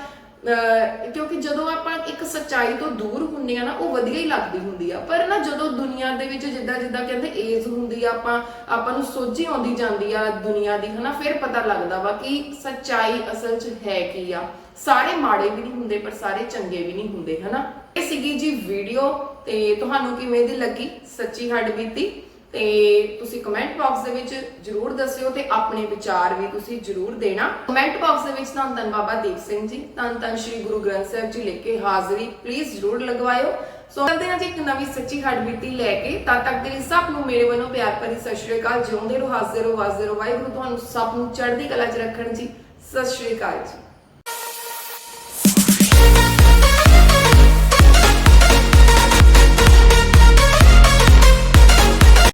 ਕਿਉਂਕਿ ਜਦੋਂ ਆਪਾਂ ਇੱਕ ਸੱਚਾਈ ਤੋਂ ਦੂਰ ਹੁੰਦੇ ਆ ਨਾ, ਉਹ ਵਧੀਆ ਹੀ ਲੱਗਦੀ ਹੁੰਦੀ ਆ। ਪਰ ਨਾ ਜਦੋਂ ਦੁਨੀਆ ਦੇ ਵਿੱਚ ਜਿੱਦਾਂ ਜਿੱਦਾਂ ਕਹਿੰਦੇ ਏਜ ਹੁੰਦੀ ਆ, ਆਪਾਂ ਆਪਾਂ ਨੂੰ ਸੋਝੀ ਆਉਂਦੀ ਜਾਂਦੀ ਆ ਦੁਨੀਆ ਦੀ, ਹਨਾ, ਫਿਰ ਪਤਾ ਲੱਗਦਾ ਵਾ ਕਿ ਸੱਚਾਈ ਅਸਲ 'ਚ ਹੈ ਕੀ ਆ। ਸਾਰੇ ਮਾੜੇ ਵੀ ਨਹੀਂ ਹੁੰਦੇ, ਪਰ ਸਾਰੇ ਚੰਗੇ ਵੀ ਨਹੀਂ ਹੁੰਦੇ, ਹਨਾ। ਇਹ ਸੀਗੀ ਜੀ ਵੀਡੀਓ ਤੇ ਤੁਹਾਨੂੰ ਕਿਵੇਂ ਦੀ ਲੱਗੀ? ਸੱਚੀ ਹੱਡ ਬੀਤੀ? ਤੇ ਤੁਸੀਂ ਕਮੈਂਟ ਬਾਕਸ ਦੇ ਵਿੱਚ ਜਰੂਰ ਦੱਸਿਓ ਤੇ ਆਪਣੇ ਵਿਚਾਰ ਵੀ ਤੁਸੀਂ ਜਰੂਰ ਦੇਣਾ। ਕਮੈਂਟ ਬਾਕਸ ਦੇ ਵਿੱਚ ਧੰਨ ਧੰਨ ਬਾਬਾ ਦੀਪ ਸਿੰਘ ਜੀ, ਧੰਨ ਧੰਨ ਸ਼੍ਰੀ ਗੁਰੂ ਗ੍ਰੰਥ ਸਾਹਿਬ ਜੀ ਲਿਖ ਕੇ ਹਾਜ਼ਰੀ। ਪਲੀਜ਼ ਜਰੂਰ ਲਗਵਾਇਓ। ਸੋ ਕਰਦੇ ਹਾਂ ਜੀ ਇੱਕ ਨਵੀਂ ਸੱਚੀ ਹੱਡਬੀਤੀ ਲੈ ਕੇ। ਤਦ ਤੱਕ ਦੇ ਲਈ ਸਭ ਨੂੰ ਮੇਰੇ ਵੱਲੋਂ ਪਿਆਰ ਭਰੀ ਸਤਿ ਸ਼੍ਰੀ ਅਕਾਲ। ਜਿਉਂਦੇ ਰਹੋ, ਹਾਜ਼ਰ ਰਹੋ ਵਾਜ਼ਰ ਰਹੋ। ਵਾਹਿਗੁਰੂ ਤੁਹਾਨੂੰ ਸਭ ਨੂੰ ਚੜ੍ਹਦੀ ਕਲਾ 'ਚ ਰੱਖਣ ਜੀ। ਸਤਿ ਸ਼੍ਰੀ ਅਕਾਲ ਜੀ।